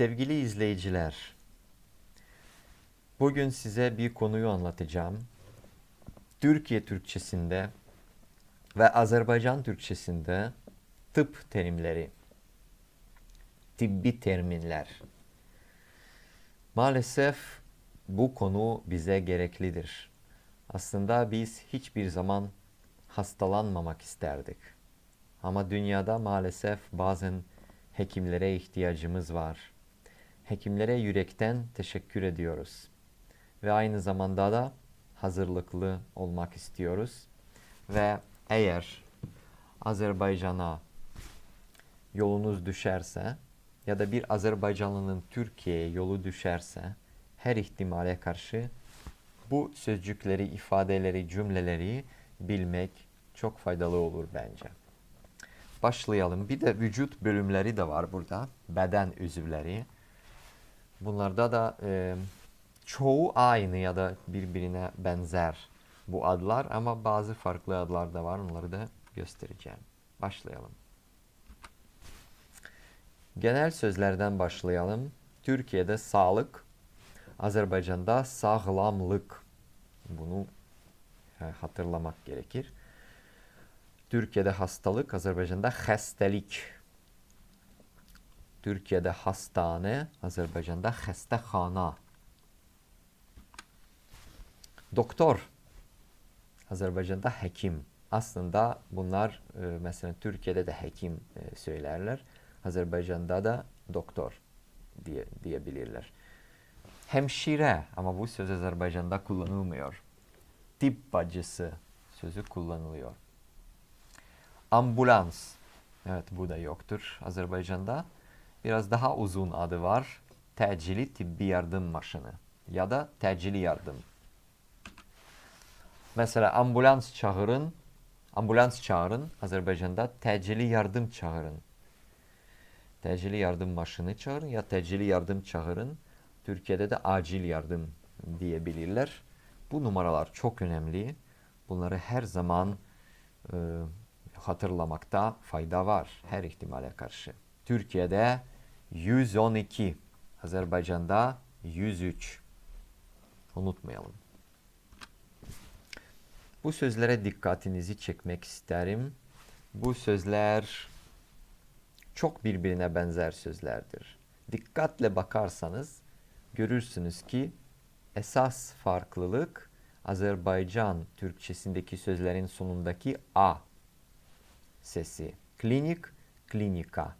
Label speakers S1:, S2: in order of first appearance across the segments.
S1: Sevgili izleyiciler, bugün size bir konuyu anlatacağım. Türkiye Türkçesinde ve Azerbaycan Türkçesinde tıp terimleri, tıbbi terimler. Maalesef bu konu bize gereklidir. Aslında biz hiçbir zaman hastalanmamak isterdik. Ama dünyada maalesef bazen hekimlere ihtiyacımız var. Hekimlere yürekten teşekkür ediyoruz. Ve aynı zamanda da hazırlıklı olmak istiyoruz. Ve eğer Azerbaycan'a yolunuz düşerse ya da bir Azerbaycanlının Türkiye'ye yolu düşerse her ihtimale karşı bu sözcükleri, ifadeleri, cümleleri bilmek çok faydalı olur bence. Başlayalım. Bir de vücut bölümleri de var burada. Beden üzvleri. Bunlarda da e, çoğu aynı ya da birbirine benzer bu adlar ama bazı farklı adlar da var. Onları da göstereceğim. Başlayalım. Genel sözlerden başlayalım. Türkiye'de sağlık, Azerbaycan'da sağlamlık. Bunu hatırlamak gerekir. Türkiye'de hastalık, Azerbaycan'da hastelik. Türkiye'de hastane, Azerbaycan'da hastahana. Doktor, Azerbaycan'da hekim. Aslında bunlar e, mesela Türkiye'de de hekim e, söylerler. Azerbaycan'da da doktor diye diyebilirler. Hemşire ama bu söz Azerbaycan'da kullanılmıyor. Tıp bacısı sözü kullanılıyor. Ambulans. Evet bu da yoktur Azerbaycan'da. Biraz daha uzun adı var. Tecili tıbbi yardım maşını ya da tecili yardım. Mesela ambulans çağırın. Ambulans çağırın. Azerbaycan'da tecili yardım çağırın. Tecili yardım maşını çağırın ya tecili yardım çağırın. Türkiye'de de acil yardım diyebilirler. Bu numaralar çok önemli. Bunları her zaman e, hatırlamakta fayda var her ihtimale karşı. Türkiye'de 112, Azerbaycan'da 103. Unutmayalım. Bu sözlere dikkatinizi çekmek isterim. Bu sözler çok birbirine benzer sözlerdir. Dikkatle bakarsanız görürsünüz ki esas farklılık Azerbaycan Türkçesindeki sözlerin sonundaki a sesi. Klinik, klinika.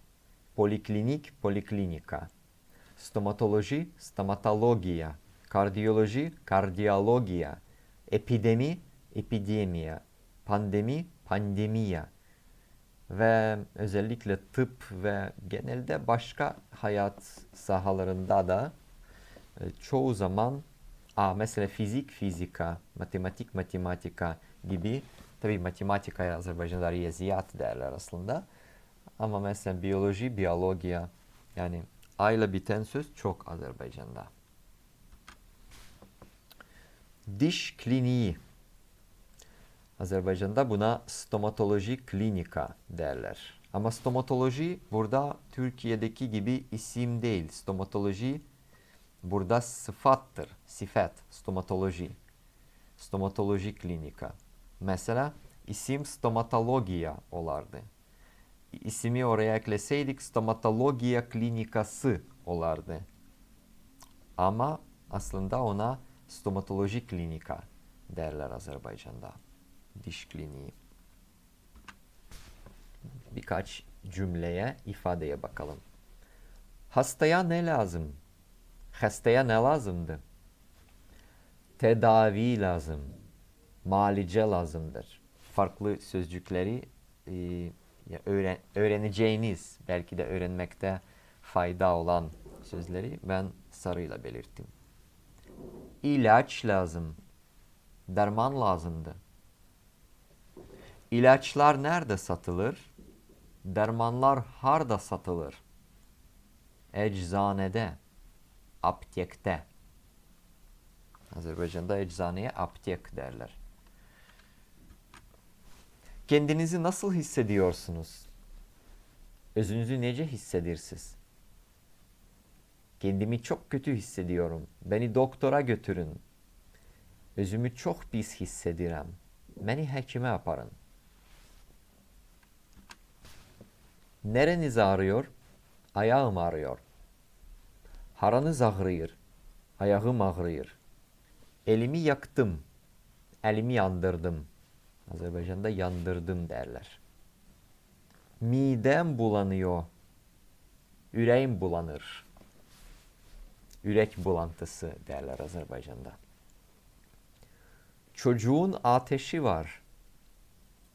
S1: Poliklinik, poliklinika. Stomatoloji, stomatologiya. Kardiyoloji, kardiyologiya. Epidemi, epidemiya. Pandemi, pandemiya. Ve özellikle tıp ve genelde başka hayat sahalarında da e, çoğu zaman a mesela fizik, fizika, matematik, matematika gibi Tabii matematikaya Azerbaycan'da riyaziyat derler aslında. Ama mesela biyoloji, biyologiya yani A ile biten söz çok Azerbaycan'da. Diş kliniği. Azerbaycan'da buna stomatoloji klinika derler. Ama stomatoloji burada Türkiye'deki gibi isim değil. Stomatoloji burada sıfattır. Sifat, stomatoloji. Stomatoloji klinika. Mesela isim stomatologiya olardı. İsmi oraya ekleseydik stomatologiya klinikası olardı. Ama aslında ona stomatoloji klinika derler Azerbaycan'da. Diş kliniği. Birkaç cümleye, ifadeye bakalım. Hastaya ne lazım? Hastaya ne lazımdı? Tedavi lazım malice lazımdır. Farklı sözcükleri e, öğren, öğreneceğiniz, belki de öğrenmekte fayda olan sözleri ben sarıyla belirttim. İlaç lazım. Derman lazımdı. İlaçlar nerede satılır? Dermanlar harda satılır? Eczanede, aptekte. Azerbaycan'da eczaneye aptek derler. Kendinizi nasıl hissediyorsunuz? Özünüzü nece hissedirsiniz? Kendimi çok kötü hissediyorum. Beni doktora götürün. Özümü çok pis hissediyorum. Beni hekime aparın. Nereniz ağrıyor? Ayağım ağrıyor. Haranız ağrıyor. Ayağım ağrıyor. Elimi yaktım. Elimi yandırdım. Azerbaycan'da yandırdım derler. Midem bulanıyor. Yüreğim bulanır. Yürek bulantısı derler Azerbaycan'da. Çocuğun ateşi var.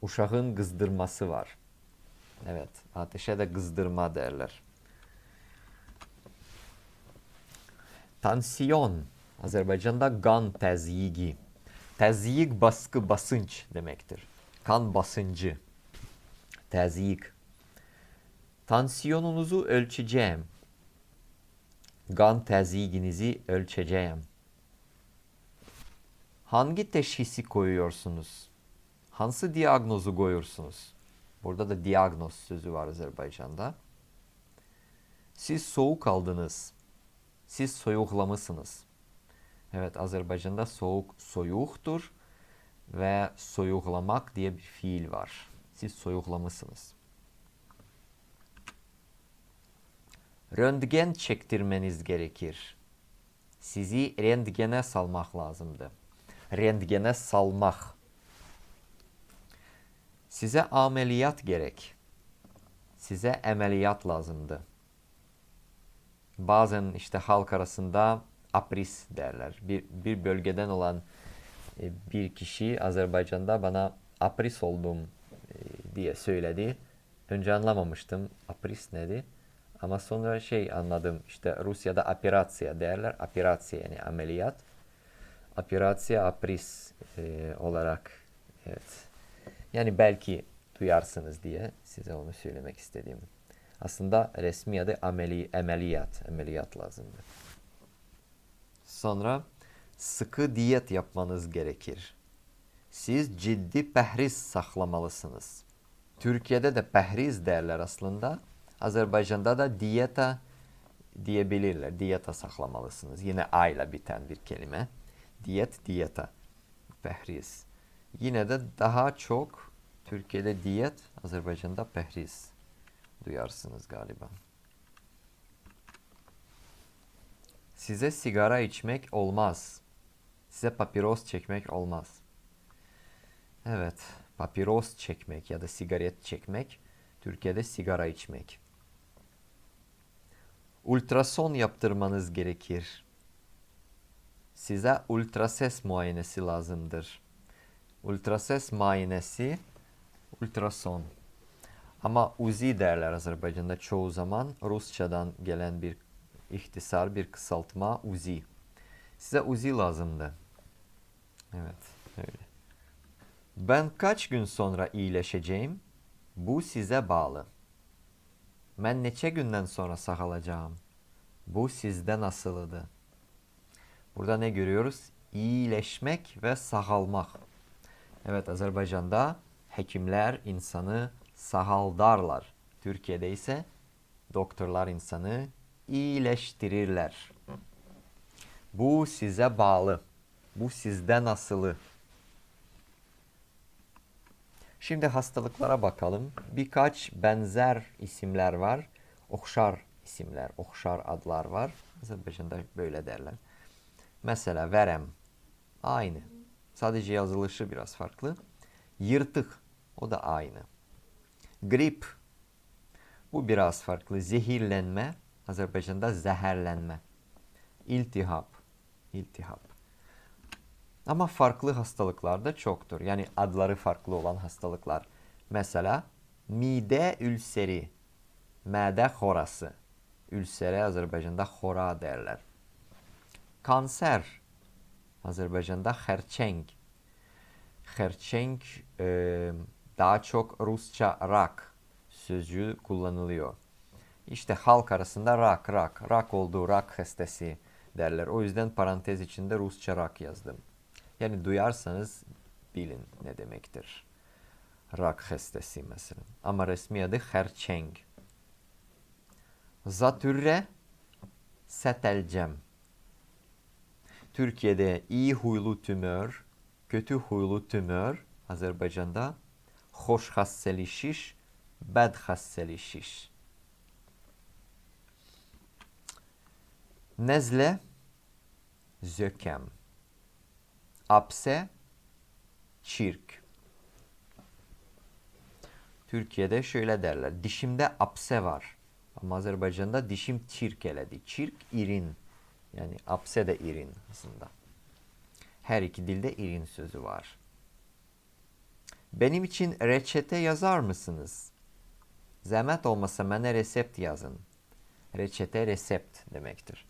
S1: Uşağın kızdırması var. Evet, ateşe de kızdırma derler. Tansiyon. Azerbaycan'da kan tezyigi. Tezyik baskı, basınç demektir. Kan basıncı. Tezyik. Tansiyonunuzu ölçeceğim. Kan tezyiginizi ölçeceğim. Hangi teşhisi koyuyorsunuz? Hansı diagnozu koyuyorsunuz? Burada da diagnoz sözü var Azerbaycan'da. Siz soğuk aldınız. Siz soyuklamışsınız. Evet Azerbaycan'da soğuk soyuktur ve soyuklamak diye bir fiil var. Siz soyuklamışsınız. Röntgen çektirmeniz gerekir. Sizi röntgene salmak lazımdı. Röntgene salmak. Size ameliyat gerek. Size ameliyat lazımdı. Bazen işte halk arasında apris derler. Bir, bir bölgeden olan e, bir kişi Azerbaycan'da bana apris oldum e, diye söyledi. Önce anlamamıştım apris nedir. Ama sonra şey anladım işte Rusya'da operatsiya derler. Operatsiya yani ameliyat. Operatsiya apris e, olarak evet. Yani belki duyarsınız diye size onu söylemek istedim. Aslında resmi adı ameli, ameliyat. Ameliyat lazımdı. Sonra sıkı diyet yapmanız gerekir. Siz ciddi pəhriz saxlamalısınız. Türkiye'de de pəhriz derler aslında. Azerbaycan'da da diyeta diyebilirler. Diyeta saklamalısınız. Yine A biten bir kelime. Diyet, diyeta. Pəhriz. Yine de daha çok Türkiye'de diyet, Azerbaycan'da pəhriz duyarsınız galiba. Size sigara içmek olmaz. Size papiros çekmek olmaz. Evet, papiros çekmek ya da sigaret çekmek, Türkiye'de sigara içmek. Ultrason yaptırmanız gerekir. Size ultrases muayenesi lazımdır. Ultrases muayenesi, ultrason. Ama UZI derler Azerbaycan'da çoğu zaman Rusçadan gelen bir ihtisar, bir kısaltma UZI. Size UZI lazımdı. Evet, öyle. Ben kaç gün sonra iyileşeceğim? Bu size bağlı. Ben neçe günden sonra sağalacağım? Bu sizden asılıdır. Burada ne görüyoruz? İyileşmek ve sağalmak. Evet Azerbaycan'da hekimler insanı sahaldarlar. Türkiye'de ise doktorlar insanı iyileştirirler. Bu size bağlı. Bu sizden asılı. Şimdi hastalıklara bakalım. Birkaç benzer isimler var. Okşar isimler, okşar adlar var. Azerbaycan'da böyle derler. Mesela verem. Aynı. Sadece yazılışı biraz farklı. Yırtık. O da aynı. Grip. Bu biraz farklı. Zehirlenme. Azerbaycan'da zehirlenme. İltihap. İltihap. Ama farklı hastalıklar da çoktur. Yani adları farklı olan hastalıklar. Mesela mide ülseri, mide horası. Ülsere Azerbaycan'da hora derler. Kanser, Azerbaycan'da herçenk. Herçenk e, daha çok Rusça rak sözcüğü kullanılıyor. İşte halk arasında rak, rak, rak olduğu rak hastası derler. O yüzden parantez içinde Rusça rak yazdım. Yani duyarsanız bilin ne demektir. Rak hastası mesela. Ama resmi adı herçeng. Zatürre setelcem. Türkiye'de iyi huylu tümör, kötü huylu tümör Azerbaycan'da hoş hasseli şiş, bed hasseli şiş. Nezle zökem. Apse çirk. Türkiye'de şöyle derler. Dişimde apse var. Ama Azerbaycan'da dişim çirkeledi. Çirk irin. Yani apse de irin aslında. Her iki dilde irin sözü var. Benim için reçete yazar mısınız? Zahmet olmasa bana resept yazın. Reçete resept demektir.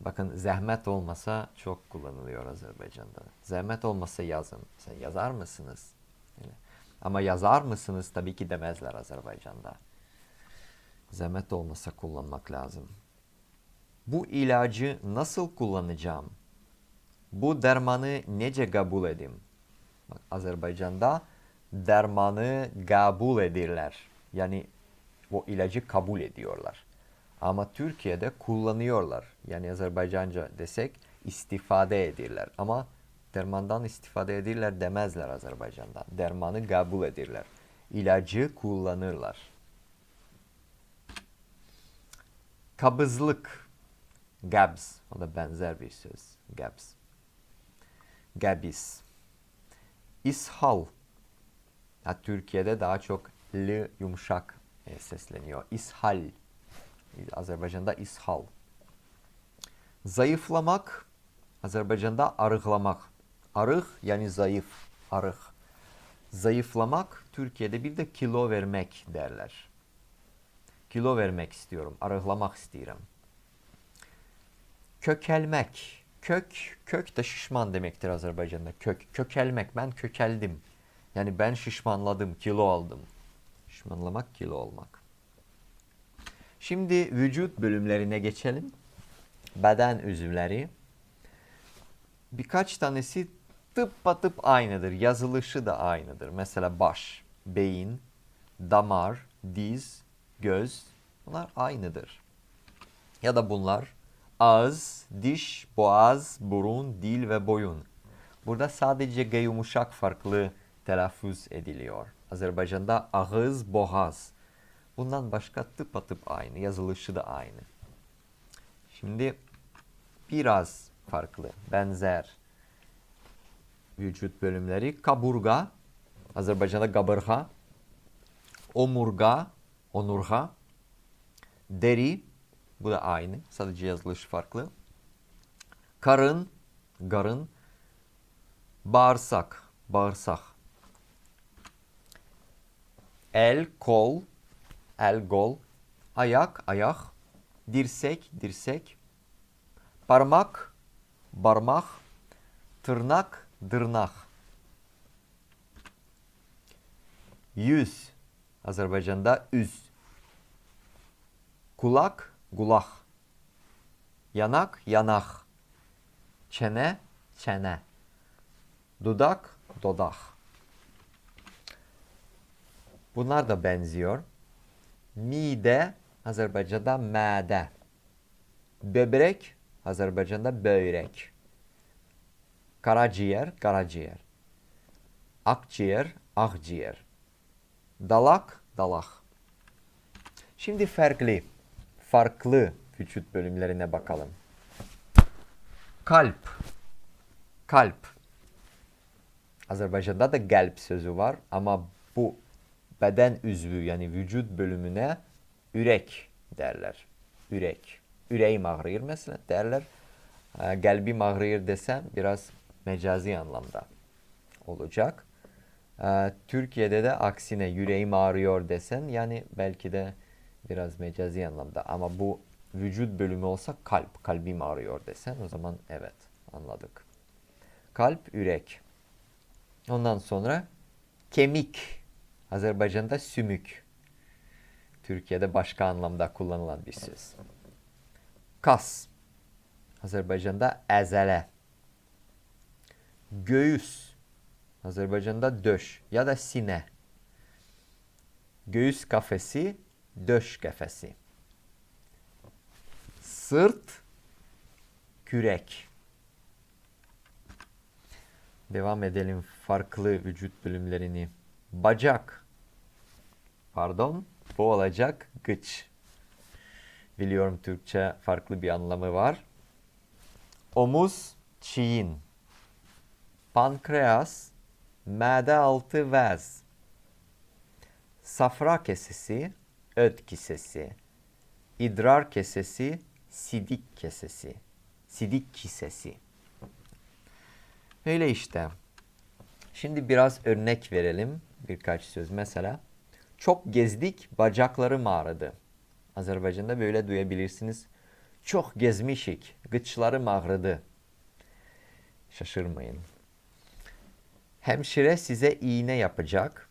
S1: Bakın zahmet olmasa çok kullanılıyor Azerbaycan'da. Zahmet olmasa yazın. Sen yazar mısınız? Yani. Ama yazar mısınız tabii ki demezler Azerbaycan'da. Zahmet olmasa kullanmak lazım. Bu ilacı nasıl kullanacağım? Bu dermanı nece kabul edim? Bak, Azerbaycan'da dermanı kabul edirler. Yani o ilacı kabul ediyorlar. Ama Türkiye'de kullanıyorlar. Yani Azerbaycanca desek istifade edirler. Ama dermandan istifade edirler demezler Azerbaycan'da. Dermanı kabul edirler. İlacı kullanırlar. Kabızlık. Gabs. O da benzer bir söz. Gabs. Gabis. İshal. Ya, Türkiye'de daha çok l yumuşak e, sesleniyor. İshal. Azerbaycan'da ishal. Zayıflamak. Azerbaycan'da arıklamak. Arık yani zayıf. Arık. Zayıflamak Türkiye'de bir de kilo vermek derler. Kilo vermek istiyorum. Arıklamak istiyorum. Kökelmek. Kök, kök de şişman demektir Azerbaycan'da. Kök, kökelmek. Ben kökeldim. Yani ben şişmanladım, kilo aldım. Şişmanlamak, kilo olmak. Şimdi vücut bölümlerine geçelim. Beden üzvleri. Birkaç tanesi tıpatıp aynıdır. Yazılışı da aynıdır. Mesela baş, beyin, damar, diz, göz. Bunlar aynıdır. Ya da bunlar ağız, diş, boğaz, burun, dil ve boyun. Burada sadece G yumuşak farklı telaffuz ediliyor. Azerbaycan'da ağız, boğaz. Bundan başka tıpatıp aynı. Yazılışı da aynı. Şimdi biraz farklı, benzer vücut bölümleri. Kaburga, Azerbaycan'da kaburga, omurga, onurga, deri, bu da aynı. Sadece yazılışı farklı. Karın, garın, bağırsak, bağırsak. El, kol, el, gol, ayak, ayak, dirsek, dirsek, parmak, parmak, tırnak, dırnak. Yüz, Azerbaycan'da üz. Kulak, gulak. Yanak, yanak. Çene, çene. Dudak, dodak. Bunlar da benziyor. Mide, Azerbaycan'da mede. Böbrek, Azerbaycan'da börek. Karaciğer, karaciğer. Akciğer, akciğer. Dalak, dalak. Şimdi farklı, farklı vücut bölümlerine bakalım. Kalp, kalp. Azerbaycan'da da kalp sözü var ama bu beden üzvü yani vücut bölümüne ürek derler. Ürek. Üreğim ağrıyor mesela derler. E, Kalbim ağrıyor desem biraz mecazi anlamda olacak. Türkiye'de de aksine yüreğim ağrıyor desen yani belki de biraz mecazi anlamda ama bu vücut bölümü olsa kalp, kalbim ağrıyor desen o zaman evet anladık. Kalp, yürek. Ondan sonra kemik. Azerbaycan'da sümük. Türkiye'de başka anlamda kullanılan bir söz. Kas. Azerbaycan'da əzələ. Göğüs. Azerbaycan'da döş ya da sine. Göğüs kafesi, döş kafesi. Sırt, kürek. Devam edelim farklı vücut bölümlerini. Bacak. Pardon, bu olacak gıç. Biliyorum Türkçe farklı bir anlamı var. Omuz, çiğin. Pankreas, mide altı vez. Safra kesesi, öd kisesi. İdrar kesesi, sidik kesesi. Sidik kisesi. Öyle işte. Şimdi biraz örnek verelim. Birkaç söz mesela. Çok gezdik, bacaklarım ağrıdı. Azerbaycan'da böyle duyabilirsiniz. Çok gezmişik, gıçlarım ağrıdı. Şaşırmayın. Hemşire size iğne yapacak.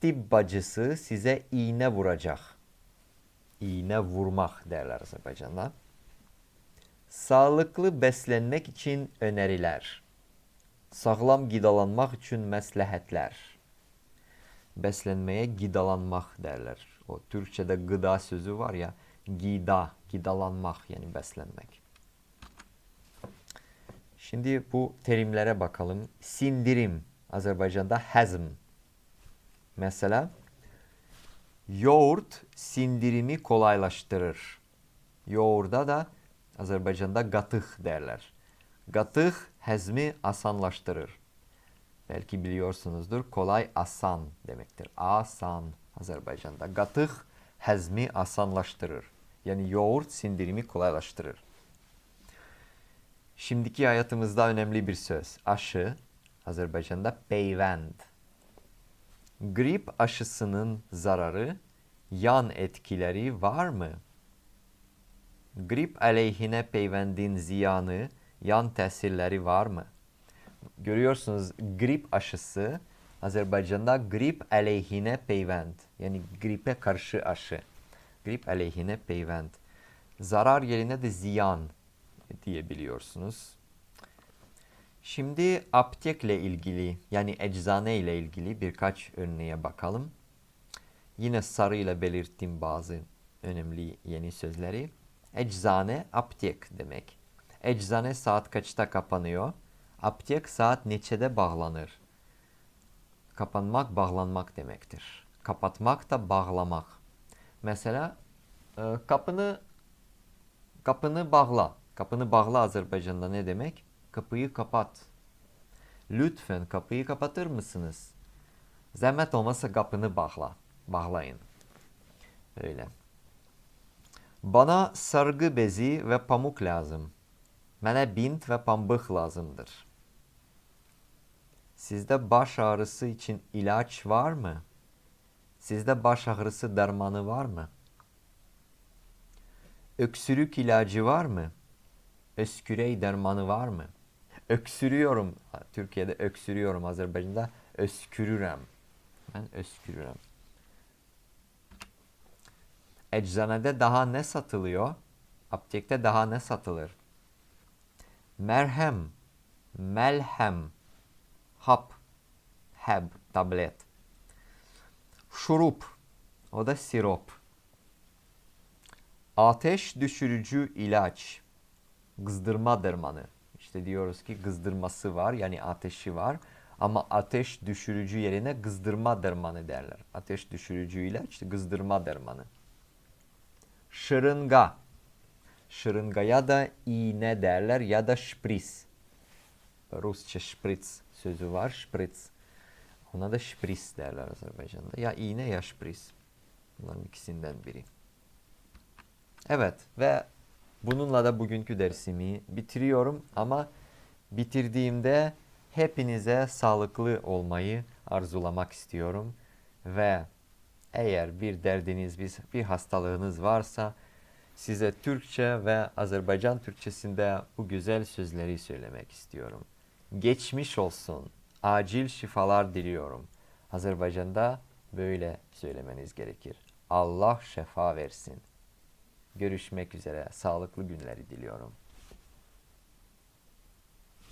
S1: Tıp bacısı size iğne vuracak. İğne vurmak derler Azerbaycan'da. Sağlıklı beslenmek için öneriler. Sağlam gidalanmak için məsləhətlər. Beslenmeye gidalanmak derler. O Türkçe'de gıda sözü var ya, gida, gidalanmak yani beslenmek. Şimdi bu terimlere bakalım. Sindirim, Azerbaycan'da hazm. Mesela yoğurt sindirimi kolaylaştırır. Yoğurda da Azerbaycan'da gatık derler. Gatık hazmi asanlaştırır. Belki biliyorsunuzdur. Kolay asan demektir. Asan Azerbaycan'da. Gatık hazmi asanlaştırır. Yani yoğurt sindirimi kolaylaştırır. Şimdiki hayatımızda önemli bir söz. Aşı Azerbaycan'da peyvend. Grip aşısının zararı, yan etkileri var mı? Grip aleyhine peyvendin ziyanı, yan tesirleri var mı? Görüyorsunuz grip aşısı Azerbaycan'da grip aleyhine peyvend. Yani gripe karşı aşı. Grip aleyhine peyvend. Zarar yerine de ziyan diyebiliyorsunuz. Şimdi aptekle ilgili yani eczane ile ilgili birkaç örneğe bakalım. Yine sarıyla belirttim bazı önemli yeni sözleri. Eczane aptek demek. Eczane saat kaçta kapanıyor? Aptek saat neçede bağlanır? Kapanmak bağlanmak demektir. Kapatmak da bağlamak. Mesela e, kapını kapını bağla. Kapını bağla Azerbaycan'da ne demek? Kapıyı kapat. Lütfen kapıyı kapatır mısınız? Zahmet olmasa kapını bağla. Bağlayın. Öyle. Bana sargı bezi ve pamuk lazım. Mənə bint ve pambık lazımdır. Sizde baş ağrısı için ilaç var mı? Sizde baş ağrısı dermanı var mı? Öksürük ilacı var mı? Öskürey dermanı var mı? Öksürüyorum. Türkiye'de öksürüyorum. Azerbaycan'da öskürürem. Ben öskürürem. Eczanede daha ne satılıyor? Aptekte daha ne satılır? Merhem, melhem, hap, heb, tablet. Şurup, o da sirop. Ateş düşürücü ilaç, kızdırma dermanı. İşte diyoruz ki kızdırması var yani ateşi var. Ama ateş düşürücü yerine kızdırma dermanı derler. Ateş düşürücü ilaç kızdırma dermanı. Şırınga. Şırıngaya da iğne derler ya da şpris. Rusça şpritz sözü var. Şpritz. Ona da şpris derler Azerbaycan'da. Ya iğne ya şpris. Bunların ikisinden biri. Evet ve bununla da bugünkü dersimi bitiriyorum ama bitirdiğimde hepinize sağlıklı olmayı arzulamak istiyorum ve eğer bir derdiniz, bir, bir hastalığınız varsa size Türkçe ve Azerbaycan Türkçesinde bu güzel sözleri söylemek istiyorum. Geçmiş olsun. Acil şifalar diliyorum. Azerbaycan'da böyle söylemeniz gerekir. Allah şefa versin. Görüşmek üzere. Sağlıklı günleri diliyorum.